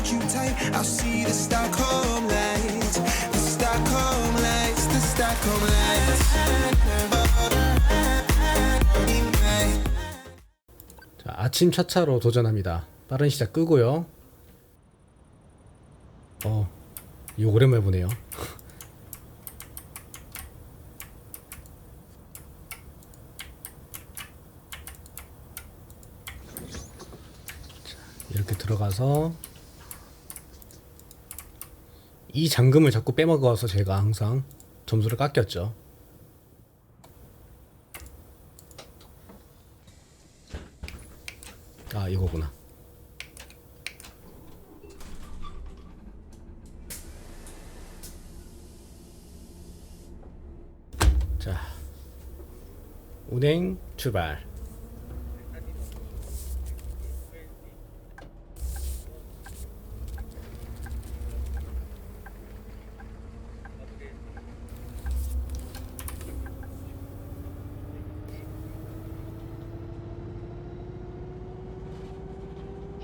hold you tight. I'll see the Stockholm lights, the Stockholm lights, the Stockholm lights. 자, 아침 차차로 도전합니다. 빠른 시작 끄고요. 어, 이거 오랜만에 보네요. 자, 이렇게 들어가서 이 잠금을 자꾸 빼먹어서 제가 항상 점수를 깎였죠. 아 이거구나. 자 운행 출발.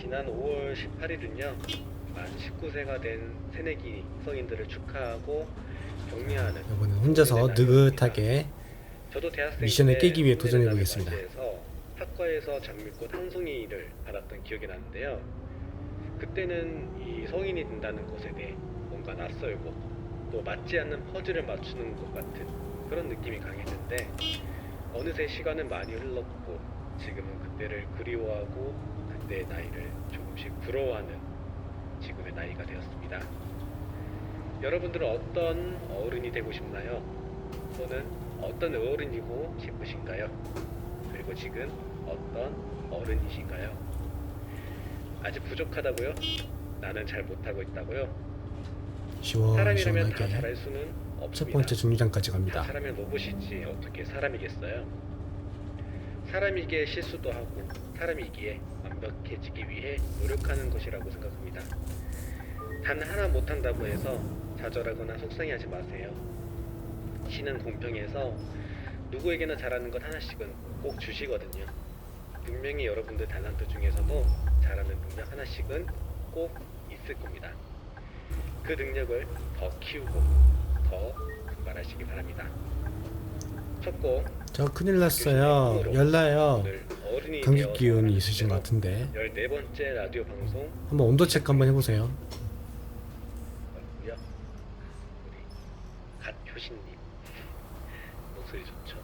지난 5월 18일은요 만 19세가 된 새내기 성인들을 축하하고 격려하는 이번엔 혼자서 느긋하게 저도 대학생 미션을 때 깨기 위해 도전해 보겠습니다. 학과에서 장미꽃 한 송이를 받았던 기억이 나는데요. 그때는 이 성인이 된다는 것에 대해 뭔가 낯설고 또 맞지 않는 퍼즐을 맞추는 것 같은 그런 느낌이 강했는데 어느새 시간은 많이 흘렀고 지금은 그때를 그리워하고 그때의 나이를 조금씩 부러워하는 지금의 나이가 되었습니다. 여러분들은 어떤 어른이 되고 싶나요? 또는 어떤 어른이고 싶으신가요? 그리고 지금 어떤 어른이신가요? 아직 부족하다고요? 나는 잘 못하고 있다고요? 사람이라면 다 시원시원하게 잘할 수는 첫 없습니다. 번째 정류장까지 다 갑니다. 사람은 로봇이지 어떻게 사람이겠어요? 사람이기에 실수도 하고 사람이기에 완벽해지기 위해 노력하는 것이라고 생각합니다. 단 하나 못한다고 해서 좌절하거나 속상해하지 마세요. 신은 공평해서 누구에게나 잘하는 것 하나씩은 꼭 주시거든요. 분명히 여러분들 달란트 중에서도 잘하는 능력 하나씩은 꼭 있을 겁니다. 그 능력을 더 키우고 더 분발하시기 바랍니다. 첫곡 저 큰일 났어요. 열나요. 감기 기운이 있으신 것 같은데 14번째 라디오 방송 한번 온도 체크 한번 해보세요. 고요 우리 갓효신님 목소리 좋죠.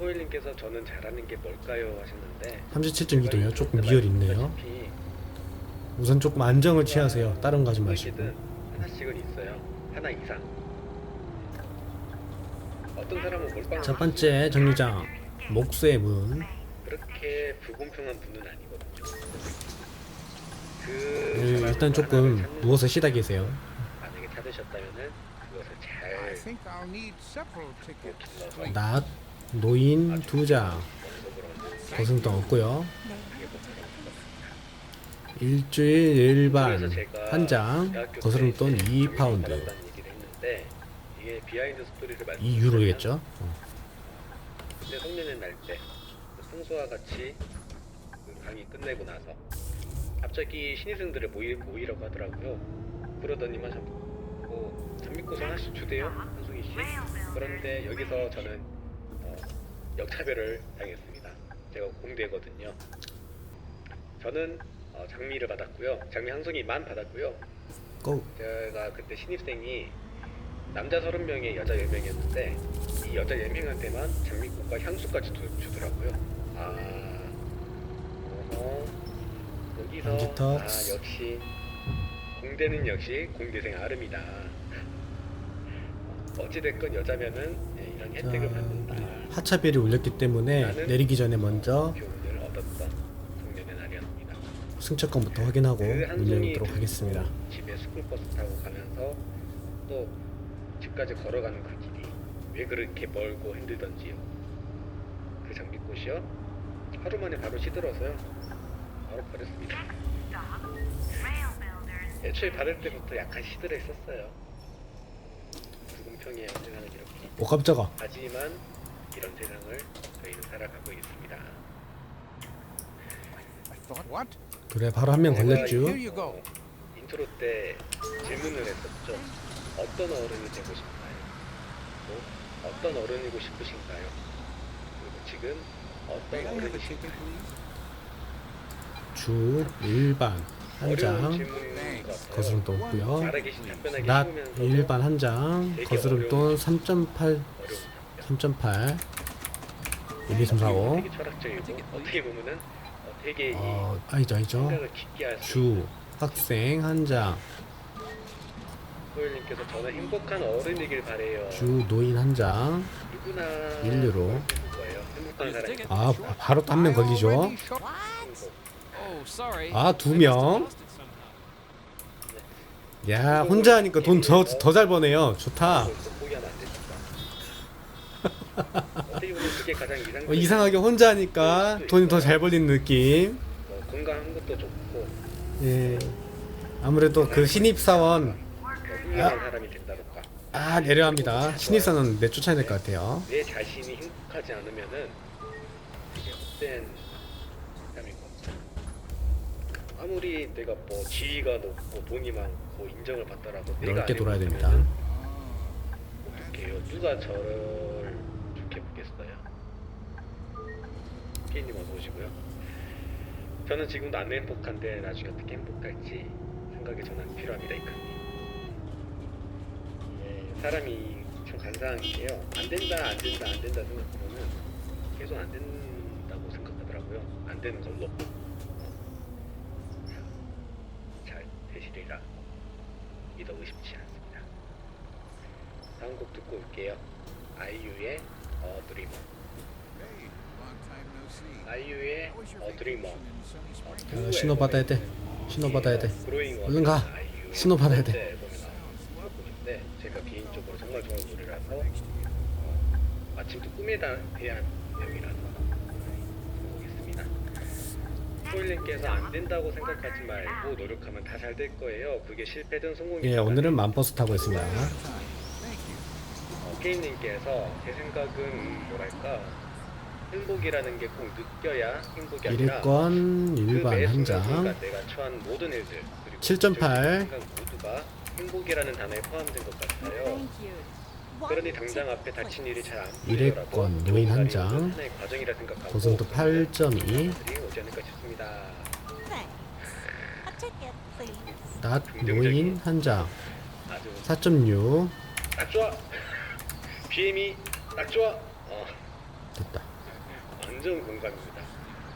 호일님께서 저는 잘하는 게 뭘까요 하셨는데 37.2도요. 조금 미열 있네요. 말씀드렸다시피 우선 조금 안정을 취하세요. 다른 거 하지 마시고. 하나씩은 있어요. 하나 이상. 어떤 사람은 몰빵 첫 번째 정류장 목수의 문. 그렇게 불공평한 분은 아니거든요. 그 네, 사람을 일단 조금 찾는 누워서 쉬다 계세요. 만약에 찾으셨다면은 그것을 I 잘 think I'll need several tickets. 길러서 please. 낮 노인 두 장. 원석으로 고승도 없고요. 일주일 일반 한 장. 거스름 때돈 이제 2 파운드. 받았다는 얘기를 했는데 이게 비하인드 스토리를 2 유로겠죠? 어. 그때 성년의 날때 평소와 같이 그 강의 끝내고 나서 갑자기 신입생들을 모이, 모이라고 하더라고요. 그러더니만 참, 뭐 장미꽃 하나씩 주대요, 한송이 씨. 그런데 여기서 저는 어, 역차별을 당했습니다. 제가 공대거든요. 저는 어, 장미를 받았고요. 장미 한 송이만 받았고요. 고. 제가 그때 신입생이 남자 30명에 여자 10명이었는데 이 여자 10명한테만 장미꽃과 향수까지 주, 주더라고요. 아, 어허, 여기서 안지턱. 아 역시 공대는 역시 공대생 아름이다. 어찌됐건 여자면은 예, 이런 자, 혜택을 받는다. 하차벨이 울렸기 때문에 내리기 전에 먼저 교훈을 얻었던 청년의 날이었습니다. 승차권부터 확인하고 그문 한송이 열도록 하겠습니다. 집에 스쿨버스 타고 가면서 또 집까지 걸어가는 그 길이 왜 그렇게 멀고 힘들던지요. 그 장미꽃이요. 하루 만에 바로 시들어서요. 바로 버렸습니다. 애초에 받을 때부터 약간 시들어 있었어요. 불공평해요 세상은 이렇게. 오 깜짝아. 하지만 이런 세상을 저희는 살아가고 있습니다. I thought, what? 그래 바로 한 명 걸렸죠. Here you go. 인트로 때 질문을 했었죠. 어떤 어른이 되고 싶나요? 또 어떤 어른이고 싶으신가요? 그리고 지금 어떤 어른이신가요? 주 일반 한 어려운 장 질문인 것 같아요. 거스름도 없고요. 낮 일반 한장 거스름 돈 3.8 어려운 3.8 1, 2, 3, 4, 5 되게 철학적이고 어떻게 보면은 어, 아니죠 아니죠 주 학생 한장 소율님께서 저는 행복한 어른이길 바래요. 주 노인 한 장 누구나. 그럴 거예요. 행복한 사람. 아 바- 바로 또 한 명 걸리죠 shot- 행복. 아두 명 야 혼자 하니까 돈 더 더 잘 버네요 좋다 그걸 또 포기하면 안 되니까. 어떻게 보면 그게 가장 이상. 어, 이상하게 혼자 하니까 돈이 더 잘 벌리는 느낌 뭐 건강한 것도 좋고 예 아무래도 그 신입 사원 뭐 훌륭한 사람이 된다던가. 아 내려합니다 신입사원 내쫓아야 될 것 같아요 내 자신이 행복하지 않으면은 되게 헛된 사람인 것 같아. 아무리 내가 뭐 지위가 높고 돈이 많고 인정을 받더라도 내가 넓게 안 돌아야 됩니다 행복하면은 어떡해요? 누가 저를 좋게 보겠어요? 피디님 어서 오시고요. 저는 지금도 안 행복한데 나중에 어떻게 행복할지 생각의 전환이 필요합니다, 이크님. 예, 사람이 참 간사한 게요. 안 된다, 안 된다, 안 된다 생각하면은 계속 안 된다고 생각하더라고요. 안 되는 걸로. 잘 되시리라 믿어 의심치 않습니다. 다음 곡 듣고 올게요. 아이유의 어 드리머. 아이유의 어 드리머. 어, 신호 받아야 돼 신호 받아야 돼 그로잉 얼른 가. 신호 받아야 돼. 곡인데 제가 개 좋아하는 노래라서 어, 마침 또 꿈에 대한 내용이라서 보겠습니다. 소일님께서 안 된다고 생각하지 말고 노력하면 다 잘 될 거예요. 그게 실패든 성공이든 예 오늘은 맘버스 타고 있습니다 어, 케이님께서 제 생각은 뭐랄까 행복이라는 게 꼭 느껴야 행복이 아니라 일권 그 일반 매 한장 순간순간 내가 처한 모든 일들 그리고 7.8. 그순 행복이라는 단어에 포함된 것 같아요. 그러니 당장 앞에 닥친 일이 잘안 일회권, 노인 한 장. 하나의 과정이라 생각하고 고성도 그러면 8.2 일이 오지 않을까 싶습니다. A ticket, please. 낮 노인 한장 아주 4.6 딱 좋아. BM이 딱 좋아. 어, 됐다 완전 공감입니다.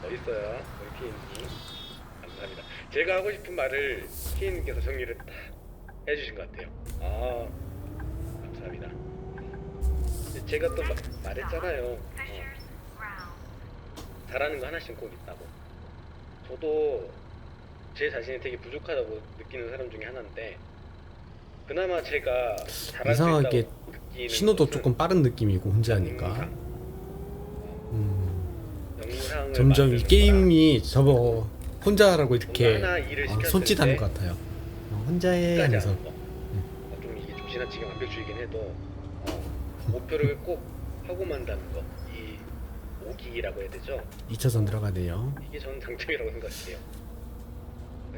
멋있어요, 우리 피디님. 감사합니다. 제가 하고 싶은 말을 피디님께서 정리를 딱 해주신 것 같아요. 아, 감사합니다. 제가 또 마- 말했잖아요. 어, 잘하는 거 하나씩 꼭 있다고. 저도 제 자신이 되게 부족하다고 느끼는 사람 중에 하나인데 그나마 제가 잘할 이상하게 신호도 조금 빠른 느낌이고 혼자 하니까 영상. 음, 점점 이 게임이 저거 혼자라고 이렇게 어, 시켰을 손짓하는 때것 같아요 어, 혼자 해 하면서 지나치게 완벽주의긴 해도 어, 목표를 꼭 하고 만다는 거. 이 오기라고 해야 되죠. 2차선 들어가네요 이게 저는 장점이라고 생각해요.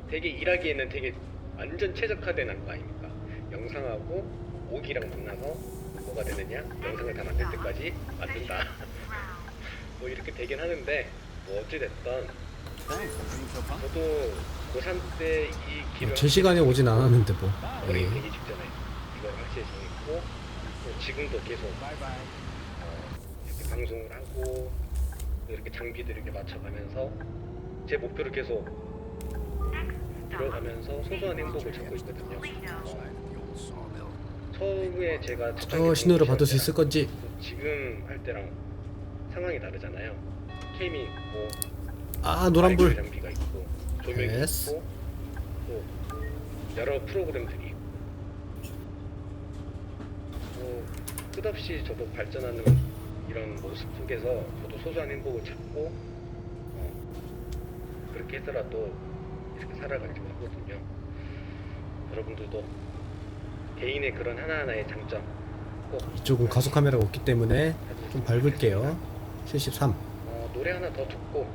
되게 일하기에는 되게 완전 최적화된 거 아닙니까? 영상하고 오기랑 만나서 뭐가 되느냐? 영상을 다 만들 때까지 만든다. 뭐 이렇게 되긴 하는데 뭐 어찌 됐던 저도 고3 때이 길을 어, 제 시간에 오진 않았는데 뭐 예. 직전에 이 걸 확실히 정했고 또 지금도 계속. 어, 이렇게 방송을 하고 또 이렇게 장비들 이렇게 맞춰가면서 제 목표를 계속 들어가면서 소소한 행복을 찾고 있거든요. 어. 처음에 제가 저 신호를 받을 수 있을 건지 지금 할 때랑 상황이 다르잖아요. 캠이 있고 아 노란불 장비가 있고 조명이 됐어. 있고 또 여러 프로그램들이 뭐 끝없이 저도 발전하는 이런 모습 속에서 저도 소소한 행복을 찾고 어, 그렇게 해서라도 이렇게 살아가려고 하거든요. 여러분들도 개인의 그런 하나하나의 장점 꼭 이쪽은 가속 카메라가 없기 때문에 좀 밟을게요 73 어, 노래 하나 더 듣고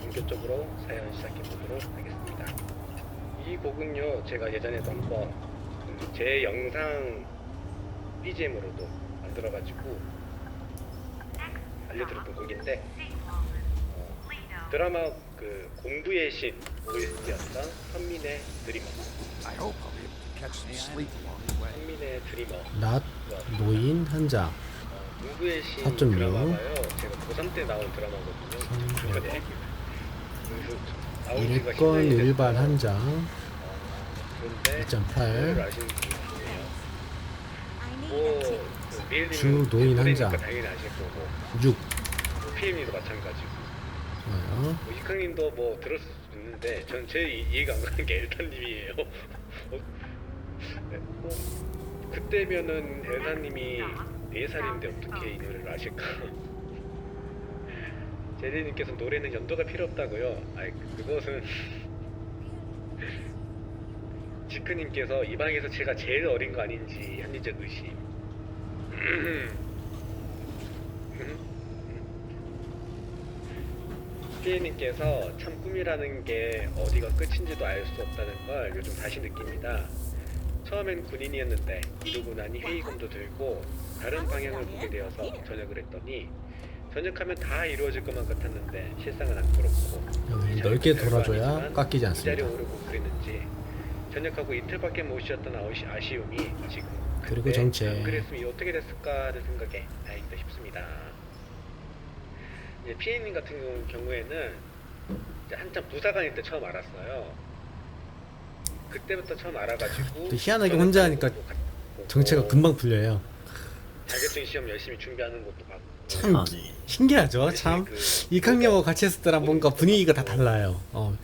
본격적으로 사연 시작해 보도록 하겠습니다. 이 곡은요, 제가 예전에도 한번 그제 영상 BGM으로도 만 들어가지고 알려드렸던 곡인데 어, 드라마 그 공부의 신 OST였던 선민의 드리머. 선민의 드리머. 낮 노인 한장 어, 공부의 신 4.6. 드라마가요. 제가 고3 때 나온 드라마거든요. 그래서 나온 지가 10년이 일권 일반 됐어요. 한장 그런데 2.8. 그걸 아시는 분이 계시네요. 뭐, 그 미엘님은 주 노인 한 장. 당연히 아실 거고, 6 PM님도 마찬가지고, 좋아요 뭐 이강님도 뭐 들었을 수 있는데, 전 제 이해가 안 가는 게 엘타님이에요. 어, 네, 어, 그때면은 엘타님이 4살인데 어떻게 이 노래를 아실까? 제리님께서 노래는 연도가 필요 없다고요? 아이, 그것은. 지크님께서 이 방에서 제가 제일 어린 거 아닌지 합리적 의심. 피에님께서 참 꿈이라는 게 어디가 끝인지도 알 수 없다는 걸 요즘 다시 느낍니다. 처음엔 군인이었는데 이루고 나니 회의감도 들고 다른 방향을 보게 되어서 전역을 했더니 전역하면 다 이루어질 것만 같았는데 실상은 안 그렇고 여기 넓게 돌아줘야 깎이지 않습니다 오르고 그랬는지 전역하고 이틀밖에 못 쉬었던 아쉬움이 지금 그리고 정체. 안 그랬으면 이 어떻게 됐을까를 생각에 다행이다 싶습니다. 이제 피해님 같은 경우- 경우에는 이제 한참 부사관일 때 처음 알았어요. 그때부터 처음 알아가지고 또 희한하게 혼자 하니까 정체가 금방 풀려요. 자격증 시험 열심히 준비하는 것도 봤고. 참 신기하죠 참. 그- 이강령하고 같이 했을 때랑 뭔가 분위기가 다 달라요. 어,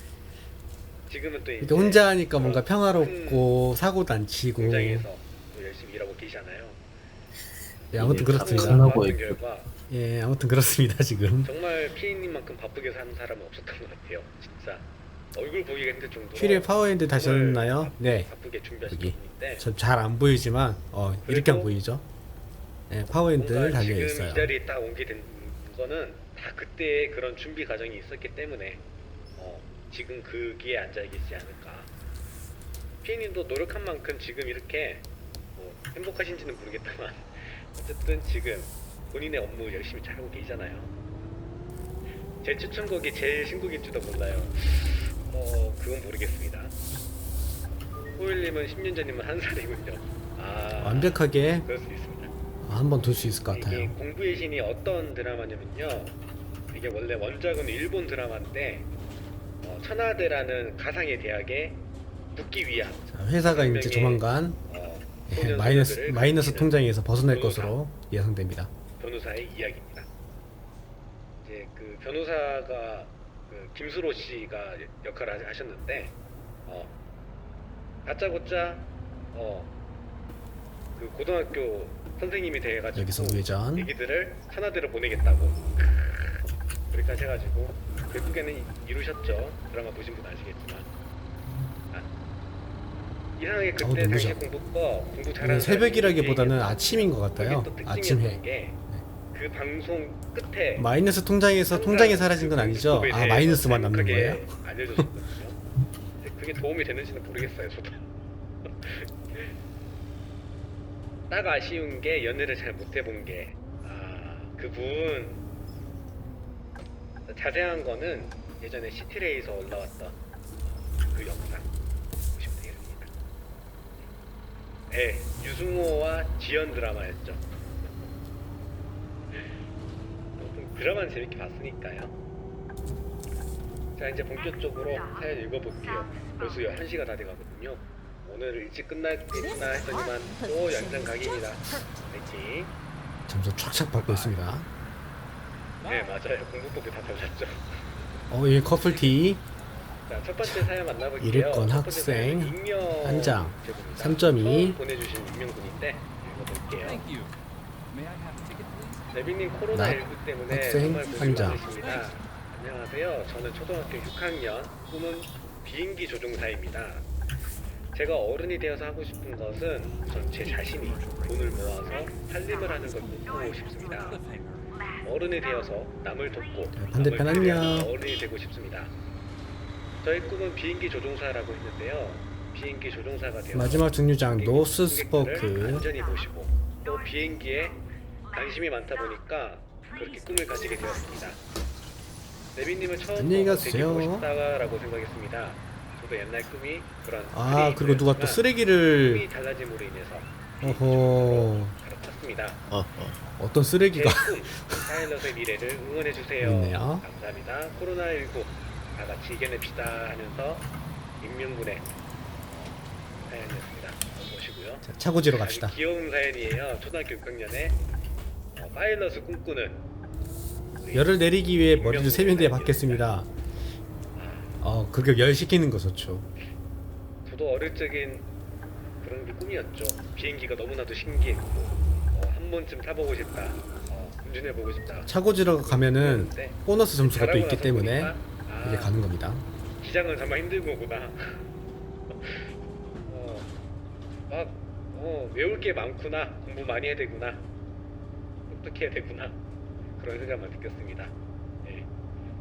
지금은 또 이제 이렇게 혼자 하니까 뭔가 평화롭고 사고도 안 치고 공장에서 계시잖아요. 예, 아무튼 이게 그렇습니다 있고. 결과 예 아무튼 그렇습니다 지금 정말 피디님만큼 바쁘게 사는 사람은 없었던 것 같아요. 진짜 얼굴 보기가 힘들 정도로 휠의 파워핸드 다시 정말 하셨나요? 바- 네 바쁘게 준비하신 여기. 분인데 저잘안 보이지만 어 이렇게 안 보이죠 예 파워핸드 뭔가 달려 지금 있어요 이 자리에 딱 오게 된 거는 다 그때 그런 준비 과정이 있었기 때문에 어, 지금 거기에 앉아 계시지 않을까. 피디님도 노력한 만큼 지금 이렇게 뭐 행복하신지는 모르겠지만 어쨌든 지금 본인의 업무 열심히 잘하고 계시잖아요. 제 추천곡이 제일 신곡일지도 몰라요. 어, 그건 모르겠습니다. 호일님은 10년 전이면 한 살이군요. 아, 완벽하게 그럴 수 있습니다. 한번둘수 있을 것 이게 같아요 공부의 신이 어떤 드라마냐면요. 이게 원래 원작은 일본 드라마인데 어, 천하대라는 가상의 대학에 붙기 위한 자, 회사가 이제 조만간 마이너스 소녀들을 마이너스 가리키는 통장에서 벗어날. 것으로 예상됩니다 변호사의 이야기입니다. 이제 그 변호사가 그 김수로 씨가 역할을 하- 하셨는데 어, 다짜고짜 어, 그 고등학교 선생님이 돼가지고 여기서 우회전 애기들을 하나대로 보내겠다고 그렇게 하셔가지고 결국에는 이- 이루셨죠 드라마 보신 분 아시겠지만 아, 이상하게 어, 그때 당시. 공부과 공부 오늘 잘하는 새벽이라기보다는 아침인 것 같아요. 아침회 특징이었던 게그 방송 끝에 마이너스 통장에서 통장이 사라진 건 아니죠? 그아 마이너스만 남는 거예요? 알려줬거든요. 근데 그게 도움이 되는지는 모르겠어요, 저도. 딱 아쉬운 게 연애를 잘 못 해본 게, 아, 그분. 자세한 거는 예전에 시티레이서 올라왔던 그 영상 네, 유승호와 지연 드라마였죠. 아무튼 드라마는 재밌게 봤으니까요. 자 이제 본격적으로 사연 읽어볼게요. 벌써 11시가 다 돼가거든요. 오늘 일찍 끝나겠구나 했더니만 또 연장 각입니다. 파이팅. 점수 촥촥 받고 있습니다 네 맞아요. 공부법이 다 달랐죠. 어이 커플티 자 첫 번째 사연 만나볼게요. 번째 학생 한 장, 제보입니다. 3.2. 처음 보내주신 익명분인데 읽어볼게요. Thank you. May I have a ticket, please? 레비님 나- 코로나 19 때문에 학생 한 장. 안녕하세요. 저는 초등학교 6학년 꿈은 비행기 조종사입니다. 제가 어른이 되어서 하고 싶은 것은 전 제 자신이 돈을 모아서 살림을 하는 걸 꿈꾸고 싶습니다. 어른이 되어서 남을 돕고 자, 반대편 안녕. 어른이 되고 싶습니다. 저의 꿈은 비행기 조종사라고 했는데요. 비행기 조종사가 되어 마지막 중류장 노스 스포크 안전히 모시고 또 비행기에 관심이 많다 보니까 그렇게 꿈을 가지게 되었습니다. 네비님을 처음 안녕히 보고 가세요. 싶다라고 생각했습니다. 저도 옛날 꿈이 그런 아 그리고 누가 또 꿈이 쓰레기를 달라짐으로 인해서 어허 갈아탔습니다. 어떤 쓰레기가 제꿈 파일럿의 미래를 응원해 주세요. 있네요. 감사합니다. 코로나 19 다 같이 이겨냅시다 하면서 익명분의 사연이었습니다. 어서 오시고요. 자, 차고지로 갑시다 아주 귀여운 사연이에요. 초등학교 6학년에 어, 파일럿을 꿈꾸는 우리 열을 내리기 위해 머리를 세면대에 박겠습니다 어 그게 열 식히는 거 좋죠 저도 어릴 적엔 그런 게 꿈이었죠. 비행기가 너무나도 신기했고 어, 한 번쯤 타보고 싶다. 어, 운전해보고 싶다. 차고지로 가면은 보너스 점수가 또 있기 때문에 이제 가는 겁니다 기장은 정말 힘든 거구나. 어, 막 어, 외울 게 많구나. 공부 많이 해야 되구나. 어떻게 해야 되구나. 그런 생각만 느꼈습니다. 예.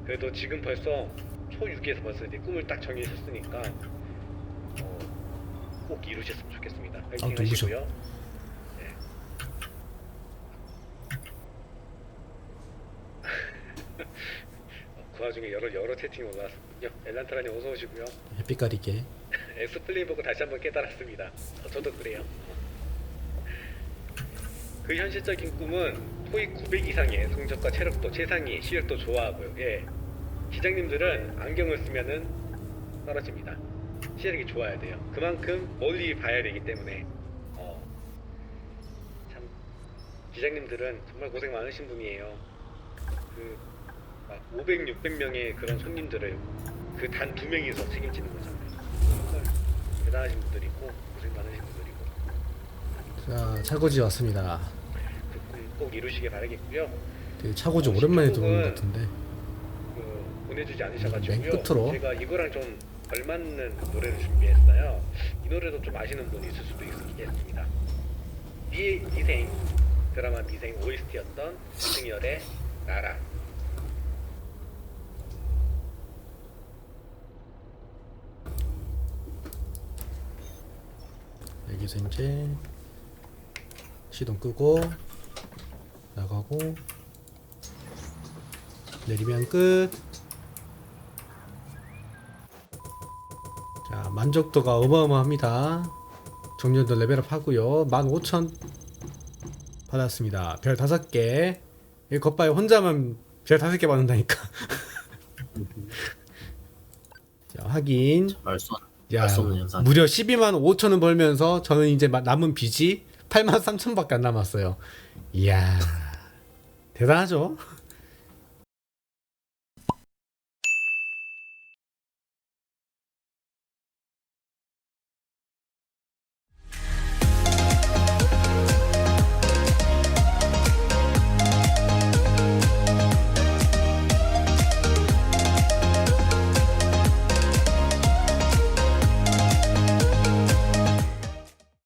그래도 지금 벌써 초6에서 벌써 이제 꿈을 딱 정해셨으니까 어, 꼭 이루셨으면 좋겠습니다. 파이팅 아. 하시고요. 예. 어, 그 와중에 여러 여러 채팅이 올라왔군요. 엘란타라님 어서 오시고요. 햇빛 가리게 엑스플레인 보고 다시 한번 깨달았습니다. 어, 저도 그래요. 그 현실적인 꿈은 토익 900 이상의 성적과 체력도 최상위, 시력도 좋아하고요. 예. 시장님들은 안경을 쓰면은 떨어집니다. 시력이 좋아야 돼요. 그만큼 멀리 봐야 되기 때문에 어, 참 기장님들은 정말 고생 많으신 분이에요. 그막 500, 600명의 그런 손님들을 그 단 두 명이서 책임지는 거잖아요. 정말 대단하신 분들이고 고생 많으신 분들이고 자 차고지 왔습니다 그 꿈 꼭 이루시길 바라겠고요. 되게 차고지 어, 오랜만에 들어오는 것 같은데 그 보내주지 않으셔가지고요. 맨 끝으로. 제가 이거랑 좀 걸맞는 노래를 준비했어요. 이 노래도 좀 아시는 분이 있을 수도 있겠습니다. 미, 미생 드라마 미생 OST였던 이승열의 나라. 여기서 이제 시동 끄고 나가고 내리면 끝. 자 만족도가 어마어마합니다. 정년도 레벨업 하고요. 15,000 받았습니다. 별 5개. 이 겉봐요 혼자만 별 5개 받는다니까. 자 확인. 말소 야, 말소 없는 현상. 무려 12만 5천 원 벌면서 저는 이제 마- 남은 빚이 8만 3천밖에 안 남았어요. 이야, 대단하죠?